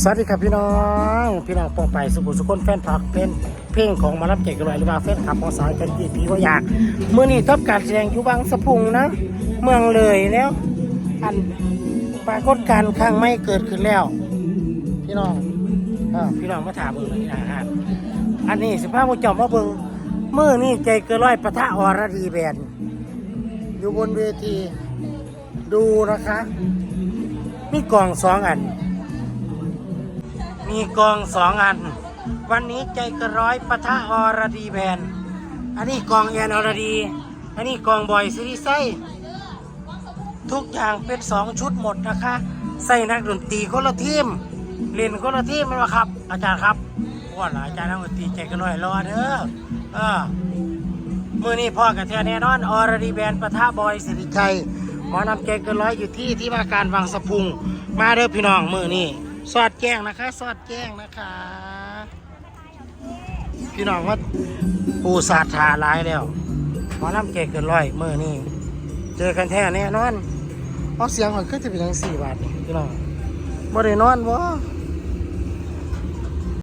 สวัสดีครับพี่น้อง พี่น้องปองไปสุขุสุขคนแฟนพักเป็นเพลงของมารับเก่งกันเลยหรือว่าแฟนขับมองสายกันกี่ปีก็อยากเมื่อนี้ทับการแสดงอยู่บางสะพุงนะ เมืองเลยแล้ว อันปรากฏการณ์ครั้งไม่เกิดขึ้นแล้ว พี่น้องอพี่น้องมาถามเบิ่งเลยนะฮะอันนี้สิพาผู้เจอมมาเบิ่งเมื่อนี่ใจเกินร้อยปะทะอรดีแบนอยู่บนเวทีดูนะคะ มีกล่องสองอัน มีกองสองอัน วันนี้ใจกระร้อยปะทะอรดีแบนอันนี้กองแอนอรดี อันนี้กองบอยซิริไซทุกอย่างเป็นสองชุดหมดนะคะ ใส่นักดนตรีคนละทีมเล่นคนละทีมไหมวะครับ อาจารย์ครับว่าล่ะอาจารย์นักดนตรีใจกระร้อยรอเด้อเออมือนี้พ่อกับแท้แน่นอนอรดีแบนปะทะบอยสิริชัยหมอนำใจเกินร้อยอยู่ที่ที่ว่าการวังสะพุง มาเด้อพี่น้องมือนี่ สอดแจ้งนะคะ สอดแจ้งนะคะ พี่น้องว่าปูสาดทาลายแล้วหมอลำเก่เกินร้อยเมื่อนี่เจอกันแท้แน่นอนเพราะเสียงมันขึ้นจะเป็นทั้งสี่บาทพี่น้องบ่ได้นอนวะ